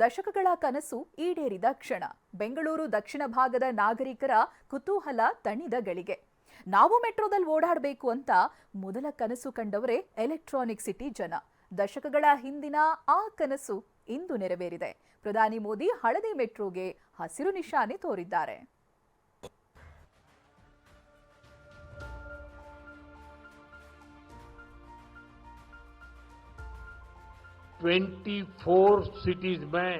ದಶಕಗಳ ಕನಸು ಈಡೇರಿದ ಕ್ಷಣ. ಬೆಂಗಳೂರು ದಕ್ಷಿಣ ಭಾಗದ ನಾಗರಿಕರ ಕುತೂಹಲ ತಣಿದ ಗಳಿಗೆ. ನಾವು ಮೆಟ್ರೋದಲ್ಲಿ ಓಡಾಡಬೇಕು ಅಂತ ಮೊದಲ ಕನಸು ಕಂಡವರೇ ಎಲೆಕ್ಟ್ರಾನಿಕ್ ಸಿಟಿ ಜನ. ದಶಕಗಳ ಹಿಂದಿನ ಆ ಕನಸು ಇಂದು ನೆರವೇರಿದೆ. ಪ್ರಧಾನಿ ಮೋದಿ ಹಳದಿ ಮೆಟ್ರೋಗೆ ಹಸಿರು ನಿಶಾನೆ ತೋರಿದ್ದಾರೆ. ट्वेंटी फोर सिटीज में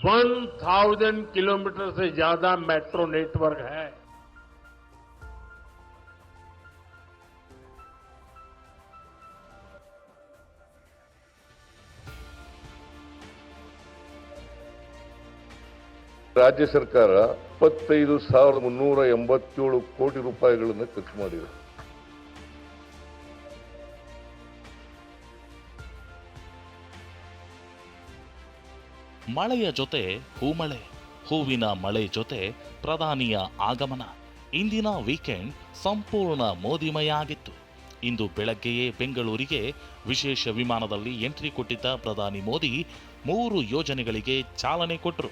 1000 किलोमीटर से ज्यादा मेट्रो नेटवर्क है ರಾಜ್ಯ ಸರ್ಕಾರ ಇಪ್ಪತ್ತೈದು ಸಾವಿರದ ಮುನ್ನೂರ ಎಂಬತ್ತೇಳು ಕೋಟಿ ರೂಪಾಯಿಗಳನ್ನು ಖರ್ಚು ಮಾಡಿದೆ ಮಳೆಯ ಜೊತೆ ಹೂಮಳೆ, ಹೂವಿನ ಮಳೆ ಜೊತೆ ಪ್ರಧಾನಿಯ ಆಗಮನ. ಇಂದಿನ ವೀಕೆಂಡ್ ಸಂಪೂರ್ಣ ಮೋದಿಮಯ ಆಗಿತ್ತು ಇಂದು ಬೆಳಗ್ಗೆಯೇ ಬೆಂಗಳೂರಿಗೆ ವಿಶೇಷ ವಿಮಾನದಲ್ಲಿ ಎಂಟ್ರಿ ಕೊಟ್ಟಿದ್ದ ಪ್ರಧಾನಿ ಮೋದಿ ಮೂರು ಯೋಜನೆಗಳಿಗೆ ಚಾಲನೆ ಕೊಟ್ಟರು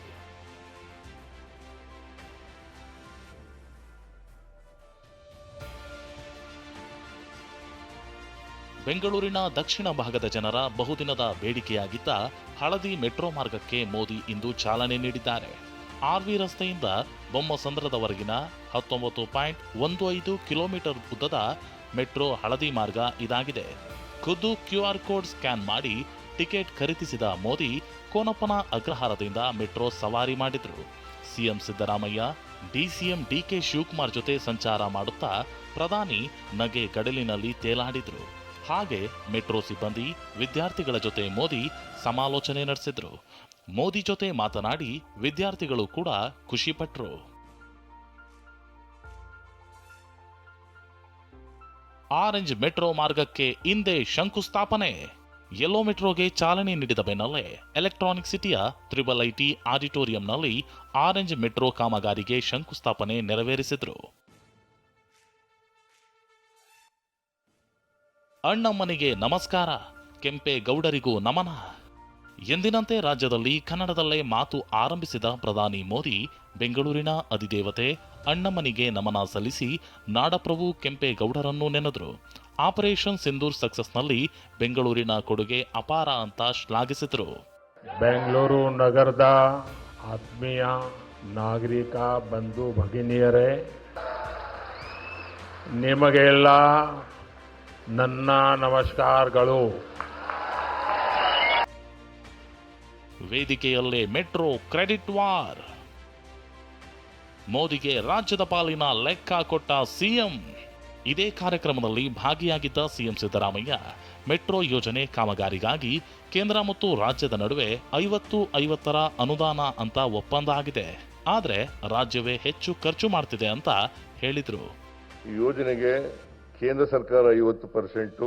ಬೆಂಗಳೂರಿನ ದಕ್ಷಿಣ ಭಾಗದ ಜನರ ಬಹುದಿನದ ಬೇಡಿಕೆಯಾಗಿದ್ದ ಹಳದಿ ಮೆಟ್ರೋ ಮಾರ್ಗಕ್ಕೆ ಮೋದಿ ಇಂದು ಚಾಲನೆ ನೀಡಿದ್ದಾರೆ. ಆರ್ವಿ ರಸ್ತೆಯಿಂದ ಬೊಮ್ಮಸಂದ್ರದವರೆಗಿನ ಹತ್ತೊಂಬತ್ತು ಪಾಯಿಂಟ್ ಒಂದು ಐದು ಕಿಲೋಮೀಟರ್ ಉದ್ದದ ಮೆಟ್ರೋ ಹಳದಿ ಮಾರ್ಗ ಇದಾಗಿದೆ. ಖುದ್ದು ಕ್ಯೂಆರ್ ಕೋಡ್ ಸ್ಕ್ಯಾನ್ ಮಾಡಿ ಟಿಕೆಟ್ ಖರೀದಿಸಿದ ಮೋದಿ ಕೋನಪ್ಪನ ಅಗ್ರಹಾರದಿಂದ ಮೆಟ್ರೋ ಸವಾರಿ ಮಾಡಿದ್ರು. CM Siddaramaiah DCM DK Shivakumar ಜೊತೆ ಸಂಚಾರ ಮಾಡುತ್ತಾ ಪ್ರಧಾನಿ ನಗೆ ಗಡಲಿನಲ್ಲಿ ತೇಲಾಡಿದ್ರು. ಹಾಗೆ ಮೆಟ್ರೋ ಸಿಬ್ಬಂದಿ, ವಿದ್ಯಾರ್ಥಿಗಳ ಜೊತೆ ಮೋದಿ ಸಮಾಲೋಚನೆ ನಡೆಸಿದ್ರು. ಮೋದಿ ಜೊತೆ ಮಾತನಾಡಿ ವಿದ್ಯಾರ್ಥಿಗಳು ಕೂಡ ಖುಷಿಪಟ್ರು. ಆರೆಂಜ್ ಮೆಟ್ರೋ ಮಾರ್ಗಕ್ಕೆ ಹಿಂದೆ ಶಂಕುಸ್ಥಾಪನೆ. ಯೆಲ್ಲೋ ಮೆಟ್ರೋಗೆ ಚಾಲನೆ ನೀಡಿದ ಬೆನ್ನಲ್ಲೇ ಎಲೆಕ್ಟ್ರಾನಿಕ್ ಸಿಟಿಯ ತ್ರಿಬಲ್ ಐಟಿ ಆಡಿಟೋರಿಯಂನಲ್ಲಿ ಆರೆಂಜ್ ಮೆಟ್ರೋ ಕಾಮಗಾರಿಗೆ ಶಂಕುಸ್ಥಾಪನೆ ನೆರವೇರಿಸಿದ್ರು. ಅಣ್ಣಮ್ಮನಿಗೆ ನಮಸ್ಕಾರ. ಕೆಂಪೇಗೌಡರಿಗೂ ನಮನ. ಎಂದಿನಂತೆ ರಾಜ್ಯದಲ್ಲಿ ಕನ್ನಡದಲ್ಲೇ ಮಾತು ಆರಂಭಿಸಿದ ಪ್ರಧಾನಿ ಮೋದಿ, ಬೆಂಗಳೂರಿನ ಅಧಿದೇವತೆ ಅಣ್ಣಮ್ಮನಿಗೆ ನಮನ ಸಲ್ಲಿಸಿ ನಾಡಪ್ರಭು ಕೆಂಪೇಗೌಡರನ್ನು ನೆನೆದರು. ಆಪರೇಷನ್ ಸಿಂಧೂರ್ ಸಕ್ಸಸ್ನಲ್ಲಿ ಬೆಂಗಳೂರಿನ ಕೊಡುಗೆ ಅಪಾರ ಅಂತ ಶ್ಲಾಘಿಸಿದರು. ಬೆಂಗಳೂರು ನಗರದ ಆತ್ಮೀಯ ನಾಗರಿಕ ಬಂಧು ಭಗಿನಿಯರೇ, ನಿಮಗೆಲ್ಲ ನನ್ನ ನಮಸ್ಕಾರಗಳು. ವೇದಿಕೆಯಲ್ಲಿ ಮೆಟ್ರೋ ಕ್ರೆಡಿಟ್ ವಾರ್. ಮೋದಿಗೆ ರಾಜ್ಯದ ಪಾಲಿನ ಲೆಕ್ಕ ಕೊಟ್ಟ ಸಿಎಂ. ಇದೇ ಕಾರ್ಯಕ್ರಮದಲ್ಲಿ ಭಾಗಿಯಾಗಿದ್ದ ಸಿಎಂ ಸಿದ್ದರಾಮಯ್ಯ ಮೆಟ್ರೋ ಯೋಜನೆ ಕಾಮಗಾರಿಗಾಗಿ ಕೇಂದ್ರ ಮತ್ತು ರಾಜ್ಯದ ನಡುವೆ ಐವತ್ತು ಐವತ್ತರ ಅನುದಾನ ಅಂತ ಒಪ್ಪಂದ ಆಗಿದೆ. ಆದರೆ ರಾಜ್ಯವೇ ಹೆಚ್ಚು ಖರ್ಚು ಮಾಡ್ತಿದೆ ಅಂತ ಹೇಳಿದರು. ಯೋಜನೆಗೆ ಕೇಂದ್ರ ಸರ್ಕಾರ ಐವತ್ತು ಪರ್ಸೆಂಟು,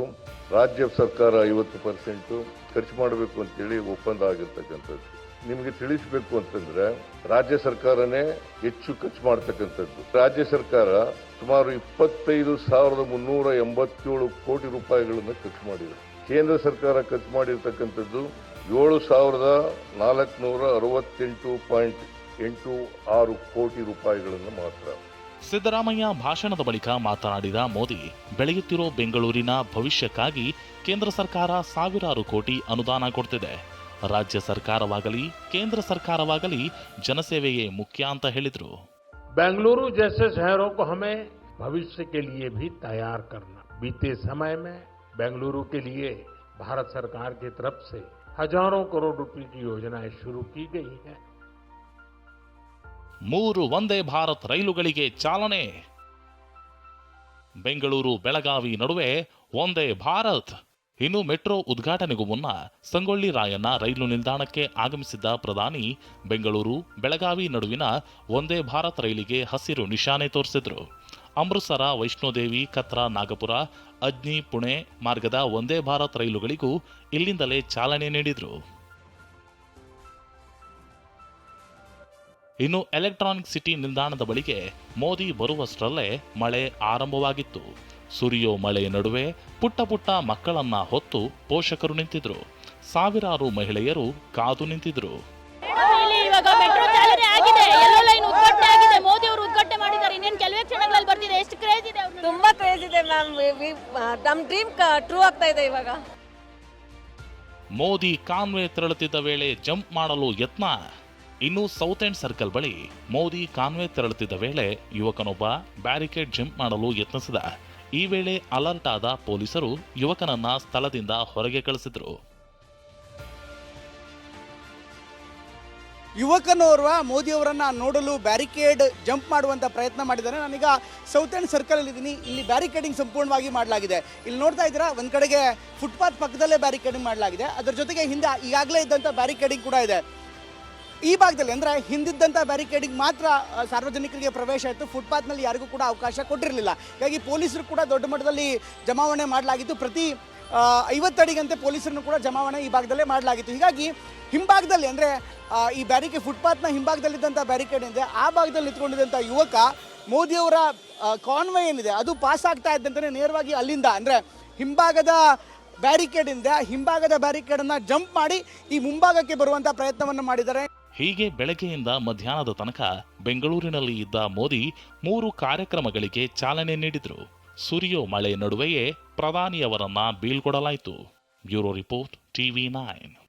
ರಾಜ್ಯ ಸರ್ಕಾರ ಐವತ್ತು ಪರ್ಸೆಂಟು, ಖರ್ಚು ಮಾಡಬೇಕು ಅಂತೇಳಿ ಒಪ್ಪಂದ ಆಗಿರ್ತಕ್ಕಂಥದ್ದು. ನಿಮಗೆ ತಿಳಿಸಬೇಕು ಅಂತಂದ್ರೆ ರಾಜ್ಯ ಸರ್ಕಾರನೇ ಹೆಚ್ಚು ಖರ್ಚು ಮಾಡ್ತಕ್ಕಂಥದ್ದು. ರಾಜ್ಯ ಸರ್ಕಾರ ಸುಮಾರು ಇಪ್ಪತ್ತೈದು ಸಾವಿರದ ಮುನ್ನೂರ ಎಂಬತ್ತೇಳು ಕೋಟಿ ರೂಪಾಯಿಗಳನ್ನು ಖರ್ಚು ಮಾಡಿದೆ. ಕೇಂದ್ರ ಸರ್ಕಾರ ಖರ್ಚು ಮಾಡಿರ್ತಕ್ಕಂಥದ್ದು ಏಳು ಸಾವಿರದ ನಾಲ್ಕುನೂರ ಅರವತ್ತೆಂಟು ಪಾಯಿಂಟ್ ಎಂಟು ಆರು ಕೋಟಿ ರೂಪಾಯಿಗಳನ್ನು ಮಾತ್ರ. ಸಿದ್ದರಾಮಯ್ಯ ಭಾಷಣದ ಬಳಿಕ ಮಾತನಾಡಿದ ಮೋದಿ ಬೆಳೆಯುತ್ತಿರೋ ಬೆಂಗಳೂರಿನ ಭವಿಷ್ಯಕ್ಕಾಗಿ ಕೇಂದ್ರ ಸರ್ಕಾರ ಸಾವಿರಾರು ಕೋಟಿ ಅನುದಾನ ಕೊಡ್ತಿದೆ ರಾಜ್ಯ ಸರ್ಕಾರವಾಗಲಿ ಕೇಂದ್ರ ಸರ್ಕಾರವಾಗಲಿ ಜನಸೇವೆಯೇ ಮುಖ್ಯ ಅಂತ ಹೇಳಿದ್ರು बेंगलुरु जैसे शहरों को हमें भविष्य के लिए भी तैयार करना बीते समय में बेंगलुरु के लिए भारत सरकार की तरफ से हजारों करोड़ रुपए की योजनाएं शुरू की गई हैं ಮೂರು ವಂದೇ ಭಾರತ್ ರೈಲುಗಳಿಗೆ ಚಾಲನೆ. ಬೆಂಗಳೂರು, ಬೆಳಗಾವಿ ನಡುವೆ ವಂದೇ ಭಾರತ್. ಇನ್ನು ಮೆಟ್ರೋ ಉದ್ಘಾಟನೆಗೂ ಮುನ್ನ ಸಂಗೊಳ್ಳಿ ರಾಯಣ್ಣ ರೈಲು ನಿಲ್ದಾಣಕ್ಕೆ ಆಗಮಿಸಿದ್ದ ಪ್ರಧಾನಿ ಬೆಂಗಳೂರು, ಬೆಳಗಾವಿ ನಡುವಿನ ವಂದೇ ಭಾರತ್ ರೈಲಿಗೆ ಹಸಿರು ನಿಶಾನೆ ತೋರಿಸಿದ್ರು. ಅಮೃತಸರ, ವೈಷ್ಣೋದೇವಿ, ಕತ್ರಾ, ನಾಗಪುರ, ಅಜ್ನಿ, ಪುಣೆ ಮಾರ್ಗದ ವಂದೇ ಭಾರತ್ ರೈಲುಗಳಿಗೂ ಇಲ್ಲಿಂದಲೇ ಚಾಲನೆ ನೀಡಿದ್ರು. ಇನ್ನು ಎಲೆಕ್ಟ್ರಾನಿಕ್ ಸಿಟಿ ನಿಲ್ದಾಣದ ಬಳಿಗೆ ಮೋದಿ ಬರುವಷ್ಟರಲ್ಲೇ ಮಳೆ ಆರಂಭವಾಗಿತ್ತು. ಸುರಿಯೋ ಮಳೆ ನಡುವೆ ಪುಟ್ಟ ಪುಟ್ಟ ಮಕ್ಕಳನ್ನ ಹೊತ್ತು ಪೋಷಕರು ನಿಂತಿದ್ರು. ಸಾವಿರಾರು ಮಹಿಳೆಯರು ಕಾದು ನಿಂತಿದ್ರು. ಇಲ್ಲಿ ಇವಾಗ ಮೆಟ್ರೋ ಚಾಲನೆ ಆಗಿದೆ. ಎಲ್ಲೋ ಲೈನ್ ಉದ್ಘಾಟನೆ ಆಗಿದೆ. ಮೋದಿ ಅವರು ಉದ್ಘಾಟನೆ ಮಾಡಿದ್ದಾರೆ. ಇನ್ನೇನು ಕೆಲವೇ ಕ್ಷಣಗಳಲ್ಲಿ ಬರ್ತಿದೆ. ಎಷ್ಟು ಕ್ರೇಜ್ ಇದೆ ಅವ್ರನ್ನ ತುಂಬಾ ಕ್ರೇಜ್ ಇದೆ ಮ್ಯಾಮ್ ನಮ್ಮ ಡ್ರೀಮ್ ಟ್ರೂ ಆಗ್ತಾ ಇದೆ ಇವಾಗ. ಮೋದಿ ಕಾನ್ವೆ ತೆರಳುತ್ತಿದ್ದ ವೇಳೆ ಜಂಪ್ ಮಾಡಲು ಯತ್ನ. ಇನ್ನು ಸೌತ್ ಎಂಡ್ ಸರ್ಕಲ್ ಬಳಿ ಮೋದಿ ಕಾನ್ವೆ ತೆರಳುತ್ತಿದ್ದ ವೇಳೆ ಯುವಕನೊಬ್ಬ ಬ್ಯಾರಿಕೇಡ್ ಜಂಪ್ ಮಾಡಲು ಯತ್ನಿಸಿದ. ಈ ವೇಳೆ ಅಲರ್ಟ್ ಆದ ಪೊಲೀಸರು ಯುವಕನನ್ನ ಸ್ಥಳದಿಂದ ಹೊರಗೆ ಕಳಿಸಿದ್ರು. ಯುವಕನೋರ್ವ ಮೋದಿಯವರನ್ನ ನೋಡಲು ಬ್ಯಾರಿಕೇಡ್ ಜಂಪ್ ಮಾಡುವಂತ ಪ್ರಯತ್ನ ಮಾಡಿದ್ದಾರೆ. ನಾನೀಗ ಸೌತ್ ಎಂಡ್ ಸರ್ಕಲ್ ಅಲ್ಲಿ ಇದ್ದೀನಿ. ಇಲ್ಲಿ ಬ್ಯಾರಿಕೇಡಿಂಗ್ ಸಂಪೂರ್ಣವಾಗಿ ಮಾಡಲಾಗಿದೆ. ಇಲ್ಲಿ ನೋಡ್ತಾ ಇದ್ದೀರಾ, ಒಂದ್ ಕಡೆಗೆ ಫುಟ್ಪಾತ್ ಪಕ್ಕದಲ್ಲೇ ಬ್ಯಾರಿಕೇಡಿಂಗ್ ಮಾಡಲಾಗಿದೆ. ಅದರ ಜೊತೆಗೆ ಹಿಂದೆ ಈಗಾಗಲೇ ಇದ್ದಂಥ ಬ್ಯಾರಿಕೇಡಿಂಗ್ ಕೂಡ ಇದೆ. ಈ ಭಾಗದಲ್ಲಿ ಅಂದ್ರೆ ಹಿಂದಿದ್ದಂಥ ಬ್ಯಾರಿಕೇಡಿಗೆ ಮಾತ್ರ ಸಾರ್ವಜನಿಕರಿಗೆ ಪ್ರವೇಶ ಇತ್ತು. ಫುಟ್ಪಾತ್ನಲ್ಲಿ ಯಾರಿಗೂ ಕೂಡ ಅವಕಾಶ ಕೊಟ್ಟಿರಲಿಲ್ಲ. ಹೀಗಾಗಿ ಪೊಲೀಸರು ಕೂಡ ದೊಡ್ಡ ಮಟ್ಟದಲ್ಲಿ ಜಮಾವಣೆ ಮಾಡಲಾಗಿತ್ತು. ಪ್ರತಿ ಐವತ್ತಡಿಗಂತೆ ಪೊಲೀಸರನ್ನು ಕೂಡ ಜಮಾವಣೆ ಈ ಭಾಗದಲ್ಲೇ ಮಾಡಲಾಗಿತ್ತು. ಹೀಗಾಗಿ ಹಿಂಭಾಗದಲ್ಲಿ ಅಂದರೆ ಈ ಬ್ಯಾರಿಕೇಡ್ ಫುಟ್ಪಾತ್ನ ಹಿಂಭಾಗದಲ್ಲಿದ್ದಂಥ ಬ್ಯಾರಿಕೇಡ್ ಇದೆ ಆ ಭಾಗದಲ್ಲಿ ನಿಂತ್ಕೊಂಡಿದ್ದಂಥ ಯುವಕ ಮೋದಿಯವರ ಕಾನ್ವೆ ಏನಿದೆ, ಅದು ಪಾಸ್ ಆಗ್ತಾ ಇದ್ದಂತೆ ನೇರವಾಗಿ ಅಲ್ಲಿಂದ ಅಂದರೆ ಹಿಂಭಾಗದ ಬ್ಯಾರಿಕೇಡ್ ಇದೆ ಹಿಂಭಾಗದ ಬ್ಯಾರಿಕೇಡನ್ನು ಜಂಪ್ ಮಾಡಿ ಈ ಮುಂಭಾಗಕ್ಕೆ ಬರುವಂಥ ಪ್ರಯತ್ನವನ್ನು ಮಾಡಿದ್ದಾರೆ. ಹೀಗೆ ಬೆಳಗ್ಗೆಯಿಂದ ಮಧ್ಯಾಹ್ನದ ತನಕ ಬೆಂಗಳೂರಿನಲ್ಲಿ ಇದ್ದ ಮೋದಿ ಮೂರು ಕಾರ್ಯಕ್ರಮಗಳಿಗೆ ಚಾಲನೆ ನೀಡಿದರು. ಸುರಿಯೋ ಮಳೆ ನಡುವೆಯೇ ಪ್ರಧಾನಿಯವರನ್ನ ಬೀಳ್ಕೊಡಲಾಯಿತು. Bureau report TV nine.